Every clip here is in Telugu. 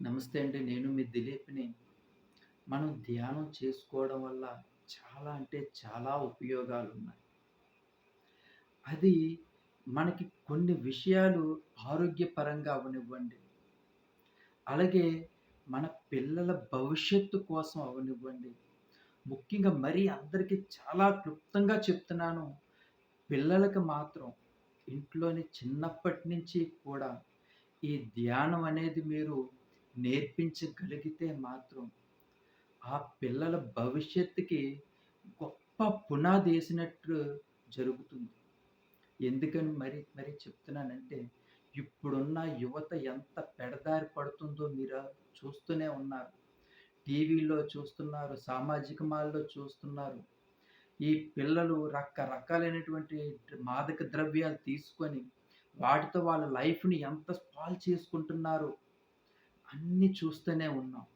నమస్తే అండి. నేను మీ దిలీప్‌ని. మనం ధ్యానం చేసుకోవడం వల్ల చాలా అంటే చాలా ఉపయోగాలు ఉన్నాయి అది మనకి కొన్ని విషయాలు ఆరోగ్యపరంగా అవనివ్వండి అలాగే మన పిల్లల భవిష్యత్తు కోసం అవనివ్వండి ముఖ్యంగా మరీ అందరికీ చాలా క్లుప్తంగా చెప్తున్నాను. పిల్లలకు మాత్రం ఇంట్లోని చిన్నప్పటి నుంచి కూడా ఈ ధ్యానం అనేది మీరు నేర్పించగలిగితే మాత్రం ఆ పిల్లల భవిష్యత్తుకి గొప్ప పునాదేసినట్లు జరుగుతుంది. ఎందుకని మరి మరి చెప్తున్నానంటే, ఇప్పుడున్న యువత ఎంత పెడదారి పడుతుందో మీరు చూస్తూనే ఉన్నారు. టీవీలో చూస్తున్నారు, సామాజిక మాల్లో చూస్తున్నారు. ఈ పిల్లలు రకరకాలైనటువంటి మాదక ద్రవ్యాలు తీసుకొని, వాటితో వాళ్ళ లైఫ్‌ని ఎంత స్పాల్ చేసుకుంటున్నారు అన్నీ చూస్తూనే ఉన్నాం.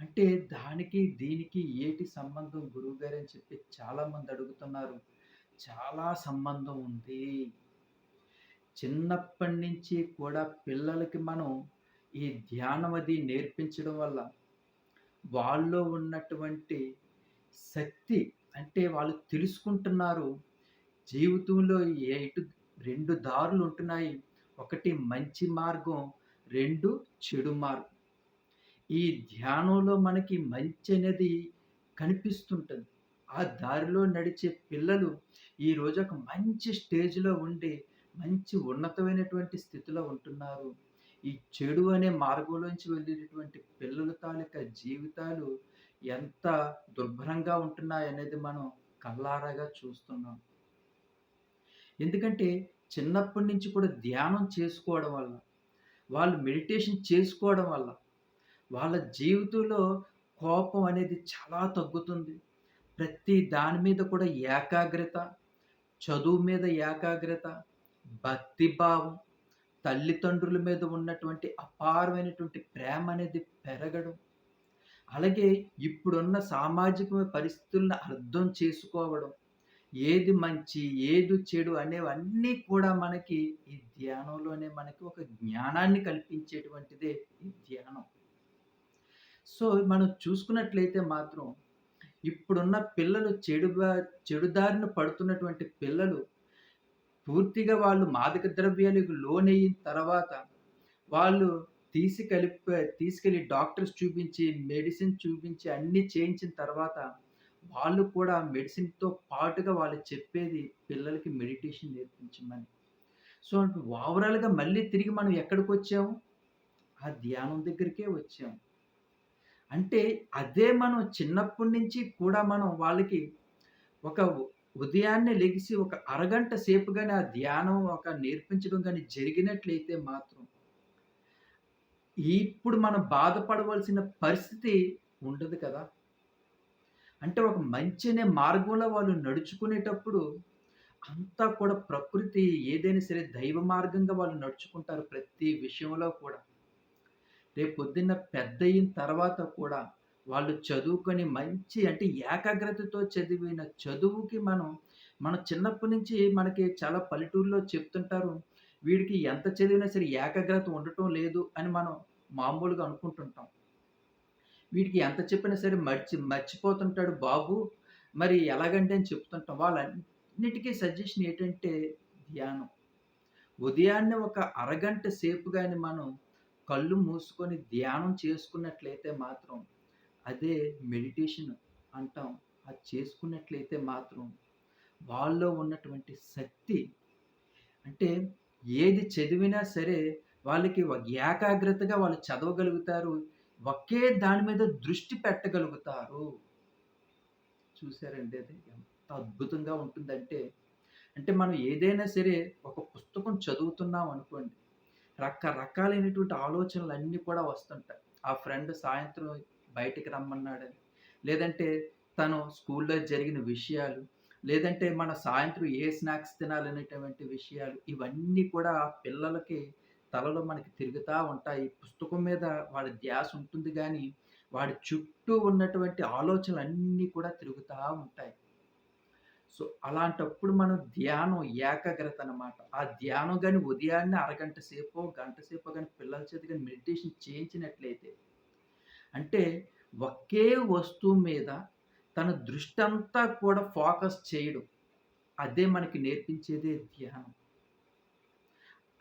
అంటే దానికి, దీనికి ఏటి సంబంధం గురువుగారు అని చెప్పి చాలామంది అడుగుతున్నారు. చాలా సంబంధం ఉంది. చిన్నప్పటి నుంచి కూడా పిల్లలకి మనం ఈ ధ్యానం అది నేర్పించడం వల్ల, వాళ్ళలో ఉన్నటువంటి శక్తి అంటే వాళ్ళు తెలుసుకుంటున్నారు. జీవితంలో ఎటు రెండు దారులు ఉంటున్నాయి. ఒకటి మంచి మార్గం, రెండు చెడు మార్గం. ఈ ధ్యానంలో మనకి మంచి అనేది కనిపిస్తుంటుంది ఆ దారిలో నడిచే పిల్లలు ఈరోజు ఒక మంచి స్టేజ్‌లో ఉండి, మంచి ఉన్నతమైనటువంటి స్థితిలో ఉంటున్నారు. ఈ చెడు అనే మార్గంలోంచి వెళ్ళినటువంటి పిల్లల తాలూకా జీవితాలు ఎంత దుర్భరంగా ఉంటున్నాయనేది మనం కళ్ళారాగా చూస్తున్నాం. ఎందుకంటే చిన్నప్పటి నుంచి కూడా ధ్యానం చేసుకోవడం వల్ల, వాళ్ళు మెడిటేషన్ చేసుకోవడం వల్ల, వాళ్ళ జీవితంలో కోపం అనేది చాలా తగ్గుతుంది. ప్రతి దాని మీద కూడా ఏకాగ్రత, చదువు మీద ఏకాగ్రత, భక్తి భావం, తల్లిదండ్రుల మీద ఉన్నటువంటి అపారమైనటువంటి ప్రేమ అనేది పెరగడం. అలాగే ఇప్పుడున్న సామాజిక పరిస్థితులను అర్థం చేసుకోవడం. ఏది మంచి, ఏది చెడు అనేవన్నీ కూడా మనకి ఈ ధ్యానంలోనే మనకి ఒక జ్ఞానాన్ని కల్పించేటువంటిదే ఈ ధ్యానం. సో, మనం చూసుకున్నట్లయితే మాత్రం ఇప్పుడున్న పిల్లలు చెడు చెడుదారిన పడుతున్నటువంటి పిల్లలు పూర్తిగా వాళ్ళు మాదక ద్రవ్యాలకు లోనయిన తర్వాత, వాళ్ళు తీసుకెళ్ళి తీసుకెళ్ళి డాక్టర్స్ చూపించి, మెడిసిన్ చూపించి అన్నీ చేయించిన తర్వాత, వాళ్ళు కూడా మెడిసిన్‌తో పాటుగా వాళ్ళు చెప్పేది పిల్లలకి మెడిటేషన్ నేర్పించమని. సో, ఓవరాల్‌గా మళ్ళీ తిరిగి మనం ఎక్కడికి వచ్చాము ఆ ధ్యానం దగ్గరికే వచ్చాము. అంటే అదే మనం చిన్నప్పటి నుంచి కూడా మనం వాళ్ళకి ఒక ఉదయాన్నే లెగిసి ఒక అరగంట సేపు కానీ ఆ ధ్యానం ఒక నేర్పించడం కానీ జరిగినట్లయితే మాత్రం ఇప్పుడు మనం బాధపడవలసిన పరిస్థితి ఉండదు కదా! అంటే ఒక మంచి అనే మార్గంలో వాళ్ళు నడుచుకునేటప్పుడు అంతా కూడా ప్రకృతి ఏదైనా సరే దైవ మార్గంగా వాళ్ళు నడుచుకుంటారు ప్రతి విషయంలో కూడా. రేపొద్దున్న పెద్దయిన తర్వాత కూడా వాళ్ళు చదువుకొని మంచి అంటే ఏకాగ్రతతో చదివిన చదువుకి మనం మన చిన్నప్పటి నుంచి మనకి చాలా పల్లెటూరులో చెప్తుంటారు. వీడికి ఎంత చదివినా సరే ఏకాగ్రత ఉండటం లేదు అని మనం మామూలుగా అనుకుంటుంటాం. వీడికి ఎంత చెప్పినా సరే మర్చి మర్చిపోతుంటాడు బాబు. మరి ఎలాగంటే అని చెప్తుంటాం. వాళ్ళన్నిటికీ సజెషన్ ఏంటంటే ధ్యానం. ఉదయాన్నే ఒక అరగంట సేపు కానీ మనం కళ్ళు మూసుకొని ధ్యానం చేసుకున్నట్లయితే మాత్రం అదే మెడిటేషన్ అంటాం. అది చేసుకున్నట్లయితే మాత్రం వాళ్ళలో ఉన్నటువంటి శక్తి అంటే ఏది చదివినా సరే వాళ్ళకి ఏకాగ్రతగా వాళ్ళు చదవగలుగుతారు. ఒకే దాని మీద దృష్టి పెట్టగలుగుతారు. చూసారండి అది ఎంత అద్భుతంగా ఉంటుందంటే, అంటే మనం ఏదైనా సరే ఒక పుస్తకం చదువుతున్నాం అనుకోండి. రకరకాలైనటువంటి ఆలోచనలు అన్నీ కూడా వస్తుంటాయి. ఆ ఫ్రెండ్ సాయంత్రం బయటికి రమ్మన్నాడని, లేదంటే తను స్కూల్‌లో జరిగిన విషయాలు, లేదంటే మన సాయంత్రం ఏ స్నాక్స్ తినాలనేటువంటి విషయాలు, ఇవన్నీ కూడా పిల్లలకి తలలో మనకి తిరుగుతూ ఉంటాయి. పుస్తకం మీద వాడి ధ్యాస ఉంటుంది కానీ వాడి చుట్టూ ఉన్నటువంటి ఆలోచనలు అన్నీ కూడా తిరుగుతూ ఉంటాయి. సో, అలాంటప్పుడు మనం ధ్యానం, ఏకాగ్రత అనమాట. ఆ ధ్యానం కానీ ఉదయాన్నే అరగంట సేపు గంట సేపు కానీ పిల్లల చేతి కానీ మెడిటేషన్ చేయించినట్లయితే, అంటే ఒకే వస్తువు మీద తన దృష్టంతా కూడా ఫోకస్ చేయడం. అదే మనకి నేర్పించేదే ధ్యానం.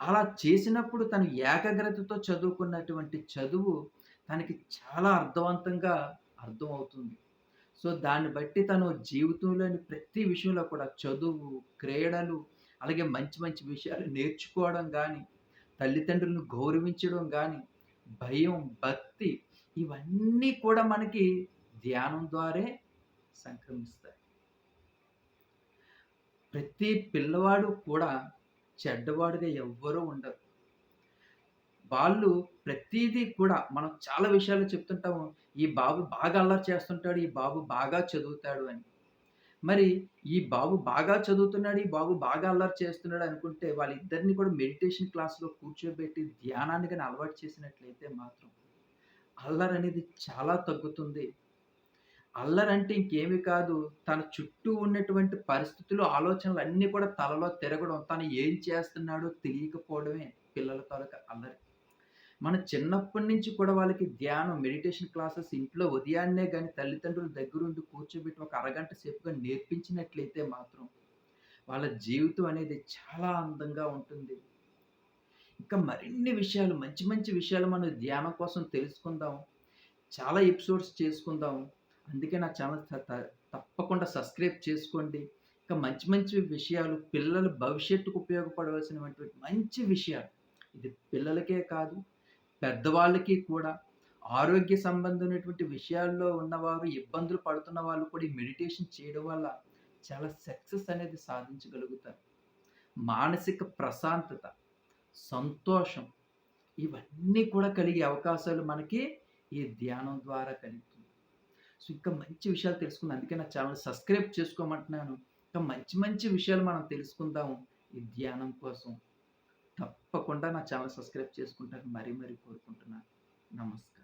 అలా చేసినప్పుడు తను ఏకాగ్రతతో చదువుకున్నటువంటి చదువు తనకి చాలా అర్థవంతంగా అర్థమవుతుంది. సో, దాన్ని బట్టి తను జీవితంలోని ప్రతి విషయంలో కూడా చదువు, క్రీడలు, అలాగే మంచి మంచి విషయాలు నేర్చుకోవడం కానీ తల్లిదండ్రులను గౌరవించడం కానీ భయం, భక్తి ఇవన్నీ కూడా మనకి ధ్యానం ద్వారే సంక్రమిస్తాయి. ప్రతి పిల్లవాడు కూడా చెడ్డవాడుగా ఎవ్వరూ ఉండరు. వాళ్ళు ప్రతిదీ కూడా మనం చాలా విషయాలు చెప్తుంటాము. ఈ బాబు బాగా అల్లరి చేస్తుంటాడు. ఈ బాబు బాగా చదువుతాడు అని. మరి ఈ బాబు బాగా చదువుతున్నాడు. ఈ బాబు బాగా అల్లరి చేస్తున్నాడు అనుకుంటే వాళ్ళిద్దరిని కూడా మెడిటేషన్ క్లాస్‌లో కూర్చోబెట్టి ధ్యానాన్ని గాని అలవాటు చేసినట్లయితే మాత్రం అల్లరి అనేది చాలా తగ్గుతుంది. అల్లరంటే ఇంకేమి కాదు. తన చుట్టూ ఉన్నటువంటి పరిస్థితులు, ఆలోచనలు అన్నీ కూడా తలలో తిరగడం. తను ఏం చేస్తున్నాడో తెలియకపోవడమే పిల్లల తాలూకా అల్లరి. మన చిన్నప్పటి నుంచి కూడా వాళ్ళకి ధ్యానం, మెడిటేషన్ క్లాసెస్ ఇంట్లో ఉదయాన్నే కానీ తల్లిదండ్రుల దగ్గరుండి కూర్చోబెట్టి ఒక అరగంట సేపుగా నేర్పించినట్లయితే మాత్రం వాళ్ళ జీవితం అనేది చాలా అందంగా ఉంటుంది. ఇంకా మరిన్ని విషయాలు మంచి మంచి విషయాలు మనం ధ్యానం కోసం తెలుసుకుందాం. చాలా ఎపిసోడ్స్ చేసుకుందాం. అందుకే నా ఛానల్ త తప్పకుండా సబ్స్క్రైబ్ చేసుకోండి. ఇంకా మంచి మంచి విషయాలు పిల్లల భవిష్యత్తుకు ఉపయోగపడవలసినటువంటి మంచి విషయాలు. ఇది పిల్లలకే కాదు, పెద్దవాళ్ళకి కూడా ఆరోగ్య సంబంధమైనటువంటి విషయాల్లో ఉన్నవారు, ఇబ్బందులు పడుతున్న వాళ్ళు కూడా ఈ మెడిటేషన్ చేయడం వల్ల చాలా సక్సెస్ అనేది సాధించగలుగుతారు. మానసిక ప్రశాంతత, సంతోషం ఇవన్నీ కూడా కలిగే అవకాశాలు మనకి ఈ ధ్యానం ద్వారా కలిగి సో, ఇంకా మంచి విషయాలు తెలుసుకుందాం. అందుకే నా ఛానల్ సబ్స్క్రైబ్ చేసుకోమంటున్నాను. ఇంకా మంచి మంచి విషయాలు మనం తెలుసుకుందాం ఈ ధ్యానం కోసం. తప్పకుండా నా ఛానల్ సబ్స్క్రైబ్ చేసుకుంటాను మరీ మరీ కోరుకుంటున్నాను. నమస్కారం.